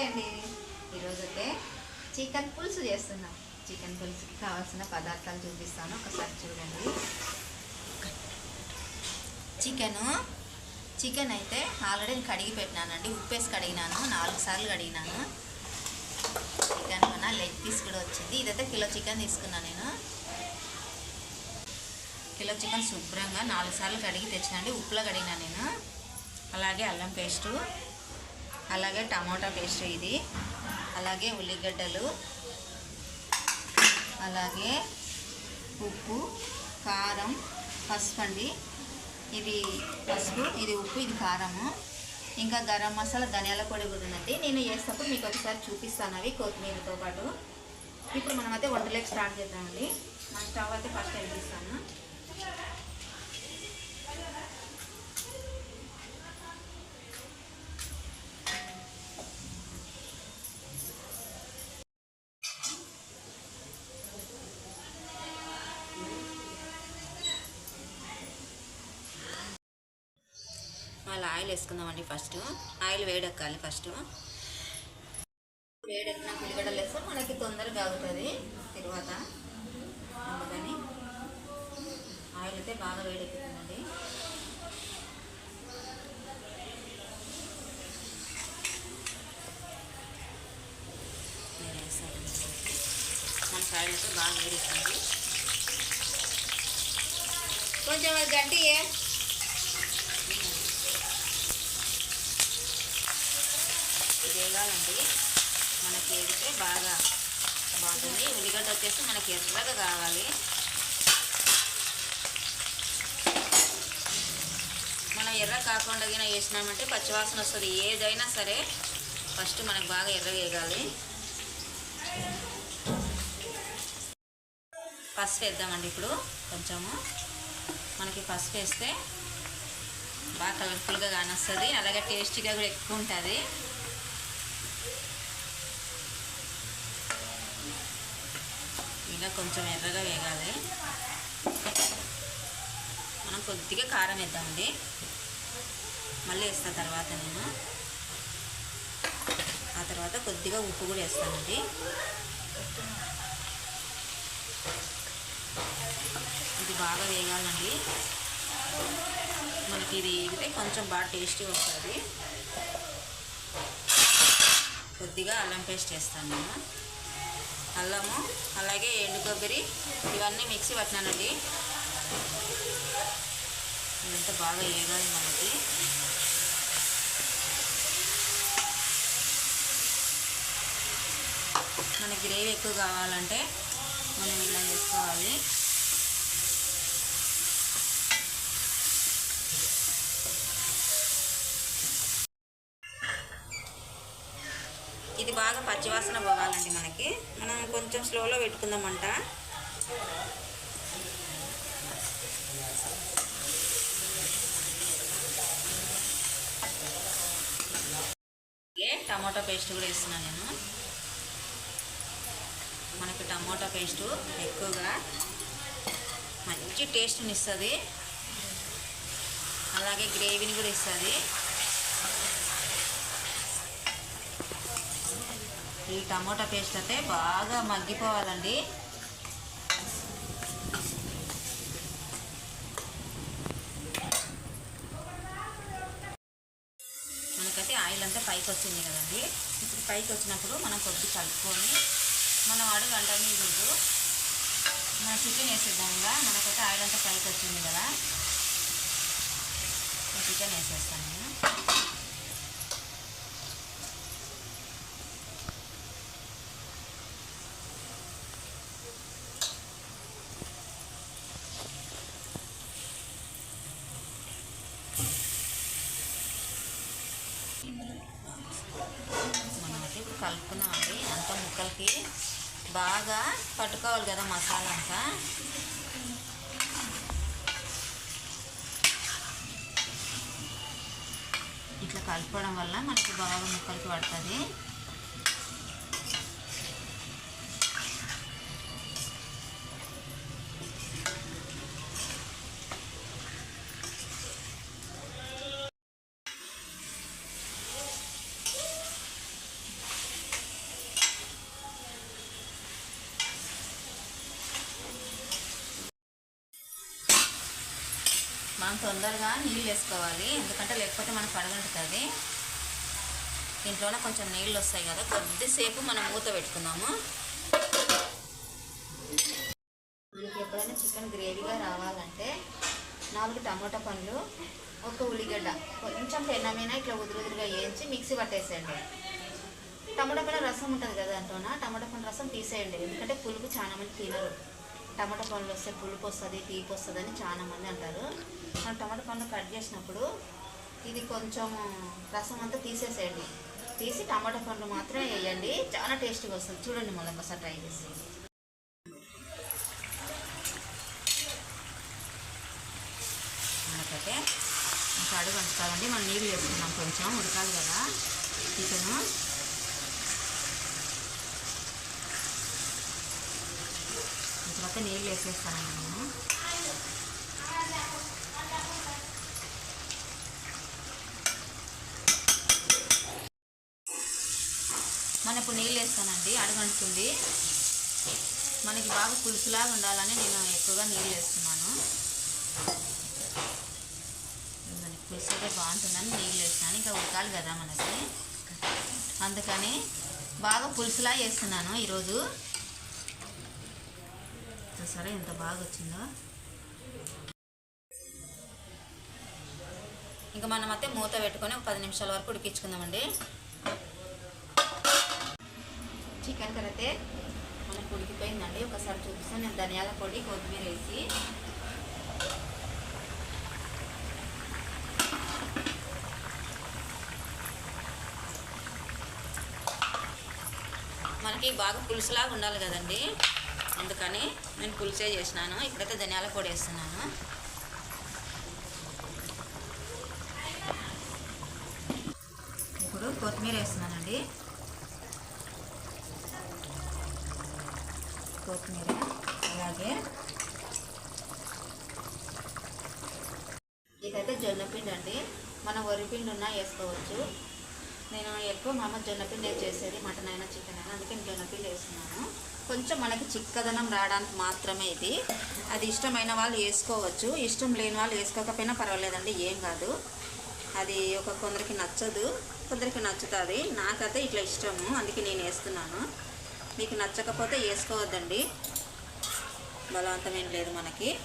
Hi అండి ఈరోజు అయితే చికెన్ పులుసు చేస్తున్నాం. చికెన్ పులుసుకి కావాల్సిన పదార్థాలు చూపిస్తాను. ఒకసారి చూడండి. చికెను చికెన్ అయితే ఆల్రెడీ కడిగి పెట్టినానండి. ఉప్పేసి కడిగినాను. నాలుగు సార్లు కడిగినాను. చికెన్ మన లెగ్ పీస్ కూడా వచ్చింది. ఇదైతే కిలో చికెన్ తీసుకున్నాను నేను. కిలో చికెన్ శుభ్రంగా నాలుగు సార్లు కడిగి తెచ్చినండి. ఉప్పులో కడిగినా నేను. అలాగే అల్లం పేస్టు. అలాగే టమాటా పేస్ట్ ఇది. అలాగే ఉల్లిగడ్డలు. అలాగే ఉప్పు కారం పసుపు అండి. ఇది పసుపు ఇది ఉప్పు ఇది కారము. ఇంకా గరం మసాలా ధనియాల పొడి కూడా ఉందండి. నేను వేసినప్పుడు మీకు ఒకసారి చూపిస్తాను అవి కొత్తిమీరతో పాటు. ఇప్పుడు మనమైతే అయితే స్టార్ట్ చేద్దామండి. మన స్టవ్ అయితే ఫస్ట్ వెలిగిస్తాను మళ్ళీ ఆయిల్ వేసుకుందామండి ఫస్ట్. Oil వేడెక్కాలి first. వేడెక్కిన ఉల్లిగడ్డలు వేస్తే మనకి తొందరగా అవుతుంది తర్వాత. అందుకని ఆయిల్ అయితే బాగా వేడెక్కుతుందండి. మనకి ఆయిల్ అయితే బాగా వేడెక్కింది. కొంచెం అది వేగాలండి. వేయాలండి మనకి వేగితే బాగా బాగుంటుంది ఉల్లిగడ్డ వచ్చేసి మనకి ఎర్రగా కావాలి. మనం ఎర్ర కాకుండా గిన వేసినామంటే పచ్చివాసన వస్తుంది. ఏదైనా సరే ఫస్ట్ మనకు బాగా ఎర్ర వేగాలి. పసుపు వేద్దామండి ఇప్పుడు కొంచెము. మనకి పసుపు వేస్తే బాగా కలర్ఫుల్గా కానొస్తుంది. అలాగే టేస్టీగా కూడా ఎక్కువ ఉంటుంది. ఇంకా కొంచెం ఎర్రగా వేగాలి. మనం కొద్దిగా కారం వేద్దామండి. మళ్ళీ వేస్తా తర్వాత నేను. ఆ తర్వాత కొద్దిగా ఉప్పు కూడా వేస్తానండి. ఇది బాగా వేగాలండి. మనకి ఇది వేగితే కొంచెం బాగా టేస్టీ వస్తుంది. కొద్దిగా అల్లం పేస్ట్ వేస్తాను నేను. అల్లము అలాగే ఎండు కొబ్బరి ఇవన్నీ మిక్సీ పట్టినానండి. ఇదంతా బాగా వేగాలి మనకి. మనకి గ్రేవీ ఎక్కువ కావాలంటే మనం ఇలా చేసుకోవాలి. బాగా పచ్చివాసన పోవాలండి మనకి. మనం కొంచెం స్లోలో పెట్టుకుందామంట. టమాటా పేస్ట్ కూడా వేస్తున్నాను నేను. మనకి టమాటా పేస్టు ఎక్కువగా మంచి టేస్ట్ని ఇస్తుంది అలాగే గ్రేవీని కూడా ఇస్తుంది. ఈ టమోటా పేస్ట్ అయితే బాగా మగ్గిపోవాలండి. మనకైతే ఆయిల్ అంతా పైకి వచ్చింది కదండి. ఇప్పుడు పైకి వచ్చినప్పుడు మనం కొద్ది కలుపుకొని మనం అడుగు అంట మన చికెన్ వేసేద్దాంగా మనకైతే ఆయిల్ అంతా పైకి వచ్చింది కదా. చికెన్ వేసేస్తాను. నేను మనమైతే ఇప్పుడు కలుపుకున్నామండి. అంతా ముక్కలకి బాగా పట్టుకోవాలి కదా మసాలా అంతా. ఇట్లా కలుపుకోవడం వల్ల మనకి బాగా ముక్కలకి పడుతుంది. మనం తొందరగా నీళ్ళు వేసుకోవాలి. ఎందుకంటే లేకపోతే మనకు పడగంటుతుంది దీంట్లోనే కొంచెం నీళ్ళు వస్తాయి కదా. కొద్దిసేపు మనం మూత పెట్టుకుందాము. మనకి ఎప్పుడైనా చికెన్ గ్రేవీగా రావాలంటే నాలుగు టమాటా పండ్లు ఒక ఉల్లిగడ్డ. కొంచెం పెన్నమైనా ఇట్లా ఉదురుదురుగా వేయించి మిక్సీ పట్టేసేయండి. టమాటా పండు రసం ఉంటుంది కదా అంటున్నా టమాటా పండు రసం తీసేయండి. ఎందుకంటే పులుపు చాలా మంది తినరు. టమాటా పండ్లు వస్తే పులుపు వస్తుంది తీపి వస్తుంది అని చాలా మంది అంటారు. మనం టమాటా పండ్లు కట్ చేసినప్పుడు ఇది కొంచెం రసం అంతా తీసేసేయండి. తీసి టమాటా పండ్లు మాత్రమే వేయండి. చాలా టేస్టీగా వస్తుంది. చూడండి మళ్ళీ ఒకసారి ట్రై చేసి. మనకైతే అడుగు అంటుకాదండి మనం నీళ్ళు వేసుకున్నాం కొంచెం ఉడకాలి కదా చికెను తర్వాత నీళ్ళు వేసేస్తాను నేను మనం ఇప్పుడు నీళ్ళు వేస్తానండి అడగంటుంది. మనకి బాగా పులుసులాగా ఉండాలని నేను ఎక్కువగా నీళ్ళు వేస్తున్నాను. మనకి పులుసు అయితే బాగుంటుందని నీళ్ళు వేస్తున్నాను. ఇంకా ఉడకాలి కదా మనకి. అందుకని బాగా పులుసులా వేస్తున్నాను ఈరోజు. సరే ఎంత బాగా వచ్చిందో ఇంకా మనం అయితే మూత పెట్టుకొని ఒక పది నిమిషాల వరకు ఉడికించుకుందామండి. చికెన్ కరైతే మనకు ఉడికిపోయిందండి. ఒకసారి చూపిస్తాను నేను ధనియాల పొడి కొత్తిమీర వేసి. మనకి బాగా పులుసులాగా ఉండాలి కదండి. అందుకని నేను పులిసే చేసినాను. ఇప్పుడైతే ధనియాల పొడి వేస్తున్నాను. ఇప్పుడు కొత్తిమీర వేస్తున్నానండి. కొత్తిమీర అలాగే ఇదైతే జొన్నపిండి అండి. మనం వరిపిండి ఉన్నా వేసుకోవచ్చు. నేను ఎక్కువ మా అమ్మ జొన్నపిండి చేసేది మటన్ అయినా చికెన్ అయినా అందుకే నేను జొన్నపిండి వేస్తున్నాను. కొంచెం మనకి చిక్కదనం రావడానికి మాత్రమే ఇది. అది ఇష్టమైన వాళ్ళు వేసుకోవచ్చు. ఇష్టం లేని వాళ్ళు వేసుకోకపోయినా పర్వాలేదండి ఏం కాదు. అది ఒక కొందరికి నచ్చదు కొందరికి నచ్చుతుంది. నాకైతే ఇట్లా ఇష్టము అందుకే నేను వేస్తున్నాను. మీకు నచ్చకపోతే వేసుకోవద్దండి. బలవంతం ఏం లేదు మనకి.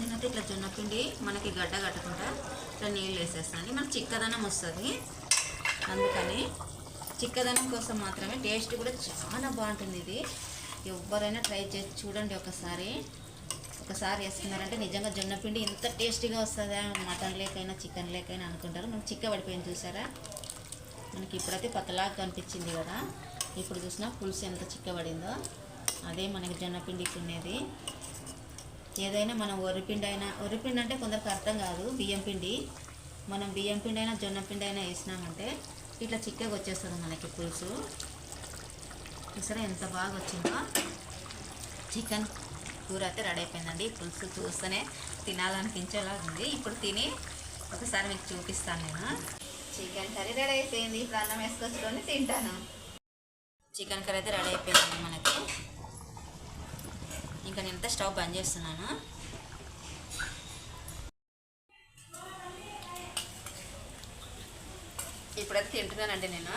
నేనైతే ఇట్లా జొన్నపిండి మనకి గడ్డ కట్టకుండా ఇట్లా నీళ్ళు వేసేస్తాను. మనకి చిక్కదనం వస్తుంది. అందుకని చిక్కదనం కోసం మాత్రమే టేస్ట్ కూడా చాలా బాగుంటుంది ఇది. ఎవరైనా ట్రై చేసి చూడండి ఒకసారి. ఒకసారి వేసుకున్నారంటే నిజంగా జొన్నపిండి ఇంత టేస్టీగా వస్తుందా? మటన్ లేకైనా చికెన్ లేకైనా అనుకుంటారు. మనకి చిక్క పడిపోయింది చూసారా? మనకి ఇప్పుడైతే పతలాగా కనిపించింది కదా. ఇప్పుడు చూసినా పులుసు ఎంత చిక్కబడిందో. అదే మనకి జొన్నపిండికి ఉండేది ఏదైనా మనం వరిపిండి అయినా వరిపిండి అంటే కొందరికి అర్థం కాదు. బియ్యం పిండి. మనం బియ్యం పిండి అయినా జొన్న పిండి అయినా వేసినామంటే ఇట్లా చిక్కగా వచ్చేస్తుంది మనకి పులుసు. చూసారా ఎంత బాగా వచ్చిందో? చికెన్ కూర అయితే రెడీ అయిపోయిందండి. పులుసు చూస్తేనే తినాలనిపించేలా ఉంది. ఇప్పుడు తిని ఒకసారి మీకు చూపిస్తాను నేను. చికెన్ కర్రీ రెడీ అయిపోయింది. ఇప్పుడు అన్నం వేసుకొచ్చుకొని తింటాను. చికెన్ కర్రీ అయితే రెడీ అయిపోయింది మనకి. ఇంకా నేను స్టవ్ బంద్ చేస్తున్నాను. ఇప్పుడైతే తింటున్నానండి నేను.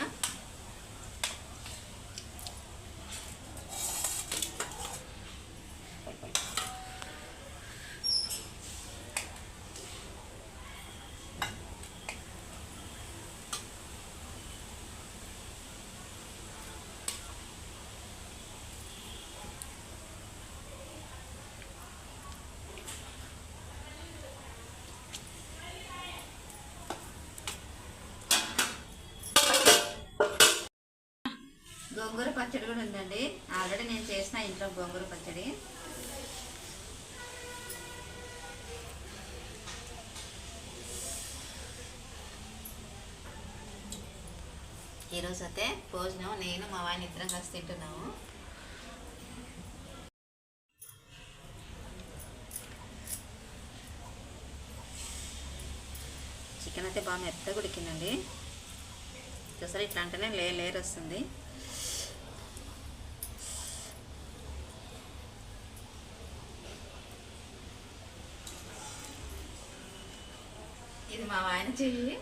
గోంగూర పచ్చడి కూడా ఉందండి. ఆల్రెడీ నేను చేసిన ఇంట్లో గోంగూర పచ్చడి. ఈరోజు అయితే భోజనం నేను మా వాయిని ఇద్దరం కలిసి తింటున్నాము. చికెన్ అయితే బాగా మెత్తగా ఉడికిందండి. చూసారా ఇట్లా అంటేనే లే లేర్ వస్తుంది. ఇది మా ఆయన చెయ్యి.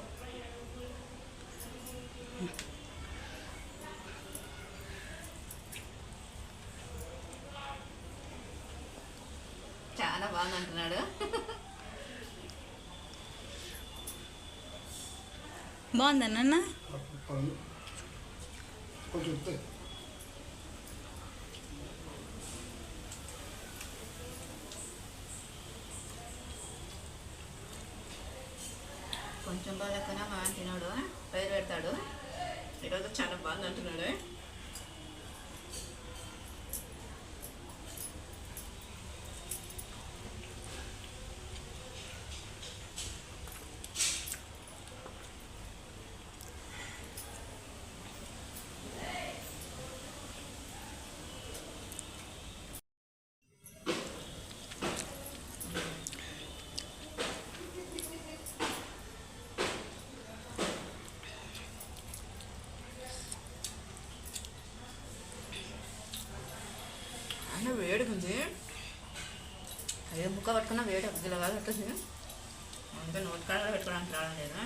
చాలా బాగుంది అంటున్నాడు బాగుందా నాన్న? పళ్ళు కొంచెం కొంచెం బాగాలేకపోయినా మా ఆయన తినాడు పేరు పెడతాడు. ఈరోజు చాలా బాగుంది అంటున్నాడు అన్న వేడిగా ఉంది అదే బుక్క పట్టుకున్నా కాదు పెట్టింది అంతే నోటి కాడ పెట్టుకోవడానికి రావడం లేదా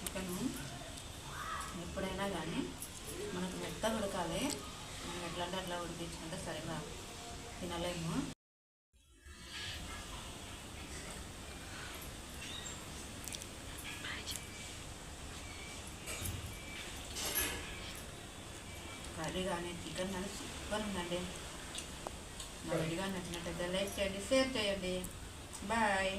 ఓకేనా ఎప్పుడైనా కానీ మనకు మెత్తగా ఉడకాలి మనం ఎట్లా అంటే అట్లా ఉడికించుకుంటే సరిగా తినలేము. కర్రీ కానీ చికెన్ కానీ సూపర్ ఉందండి. మా వీడియో నచ్చినట్టయితే లైక్ చేయండి షేర్ చేయండి. బాయ్.